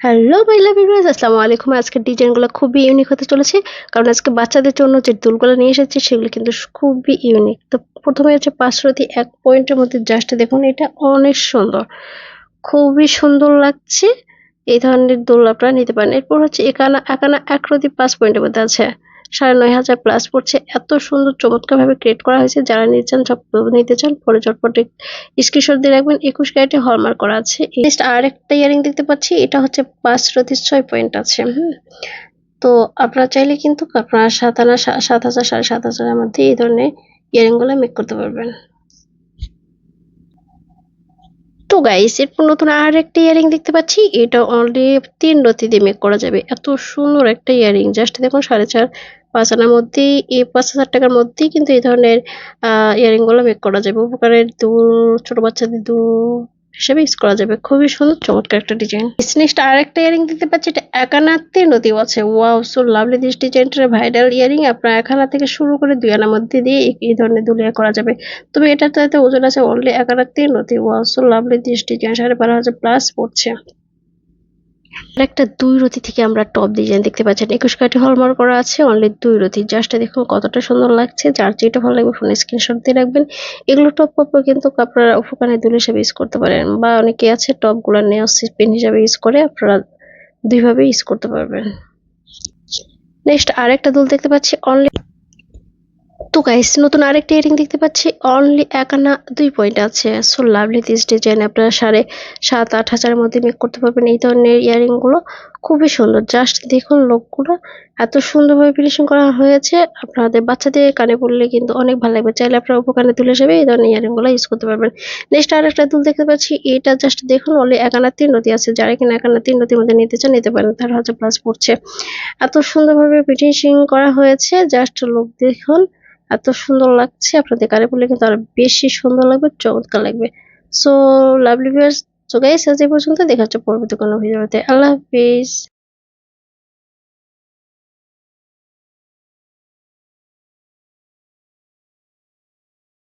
Hello বাইলা viewers আসসালামু আলাইকুম। আজকের ডিজাইনগুলো খুবই ইউনিক হতে চলেছে, কারণ আজকে বাচ্চাদের জন্য যে দুলগুলো নিয়ে এসেছে, সেগুলো কিন্তু খুবই ইউনিক তো প্রথমে হচ্ছে পাঁচশোটি এক পয়েন্টের মধ্যে জাস্ট দেখুন, এটা অনেক সুন্দর। খুবই সুন্দর লাগছে, এই ধরনের দোল আপনারা নিতে পারেন। এরপর হচ্ছে একানা একানা একরতি পাঁচ পয়েন্টের মধ্যে আছে। সাড়ে নয় হাজার প্লাস পড়ছে। এত সুন্দর চমৎকার ভাবে ক্রিয়েট করা হয়েছে। যারা নিতে চান, সব নিতে চান, পরে চটপটে স্ক্রিনশট দিয়ে রাখবেন। একুশ ক্যারেটে হলমার্ক করা আছে। নেক্সট আর একটা ইয়ারিং দেখতে পাচ্ছি। এটা হচ্ছে পাঁচ রতি ছয় পয়েন্ট আছে। হুম। তো আপনারা চাইলে কিন্তু আপনারা সাত আনা সাত হাজার, সাড়ে সাত হাজারের মধ্যে এই ধরনের ইয়ারিংগুলো মেক করতে পারবেন তো গাইস এরপর নতুন আর একটা ইয়ারিং দেখতে পাচ্ছি। এটা অনলি তিন রতি দিয়ে মেক করা যাবে। এত সুন্দর একটা ইয়ারিং জাস্ট দেখুন, সাড়ে চার, পাঁচ আনার মধ্যে এই পাঁচ হাজার টাকার মধ্যেই কিন্তু এই ধরনের ইয়ারিংগুলো মেক করা যাবে। উপকারের দু ছোট বাচ্চাদের দুল হিসেবে ইউজ করা যাবে। খুবই সুন্দর, চমৎকার একটা ডিজাইন নেক্সট আরেকটা ইয়ারিং দেখতে পাচ্ছি, এটা একানাতে নদী আছে। ওয়াও সো লাভলি দিস ডিজাইনটার ভাইরাল ইয়ারিং আপনার একানা থেকে শুরু করে দুই আনার মধ্যে দিয়ে এই- ধরনের দুলিয়া করা যাবে। তবে এটাতে ওজন আছে অনলি একানাতে নদী। Wow so lovely this design সাড়ে বারো হাজার প্লাস পড়ছে। একটা দুই রতি থেকে আমরা টপ ডিজাইন দেখতে পাচ্ছেন, একুশ কাঠি হলমার্ক করা আছে অনলি দুই রতি জাস্ট দেখুন কতটা সুন্দর লাগছে, যার যেটা ভালো লাগবে ফোনে স্ক্রিনশট দিয়ে রাখবেন। এগুলো টপ পপ কিন্তু আপনারা উপকানে দুল হিসাবে ইউজ করতে পারেন, বা অনেকে আছে টপগুলো নেও পেন হিসাবে ইউজ করে, আপনারা দুইভাবে ইউজ করতে পারবেন। নেক্সট আরেকটা দুল দেখতে পাচ্ছি অনলি তো গাইস নতুন আরেকটা ইয়ারিং দেখতে পাচ্ছি। অনলি এক আনা দুই পয়েন্ট আছে। সো লাভলি দিস ডিজাইন আপনারা সাড়ে সাত, আট হাজারের মধ্যে মেক করতে পারবেন এই ধরনের ইয়ারিংগুলো। খুবই সুন্দর। জাস্ট দেখুন লোকগুলো, এত সুন্দরভাবে ফিনিশিং করা হয়েছে। আপনাদের বাচ্চাদের কানে পড়লে কিন্তু অনেক ভালো লাগবে। চাইলে আপনারা উপকানে তুলে হিসেবে এই ধরনের ইয়ারিংগুলো ইউজ করতে পারবেন। নেক্সট আরেকটা দুল দেখতে পাচ্ছি, এটা জাস্ট দেখুন অনলি এক আনা তিন নদী আছে। যারা কিনা এক আনা তিন নদীর মধ্যে নিতে চান, নিতে পারেন। তার হাজার প্লাস পড়ছে। এত সুন্দরভাবে ফিনিশিং করা হয়েছে। জাস্ট লোক দেখুন। এত সুন্দর লাগছে, আপনাদের কানে পড়লে কিন্তু আরও বেশি সুন্দর লাগবে, চমৎকার লাগবে। সো লাভলি ভিউয়ার্স তো গাইস আজ এই পর্যন্ত দেখা হচ্ছে পরবর্তী কোনো ভিডিওতে। আল্লাহ হাফিজ।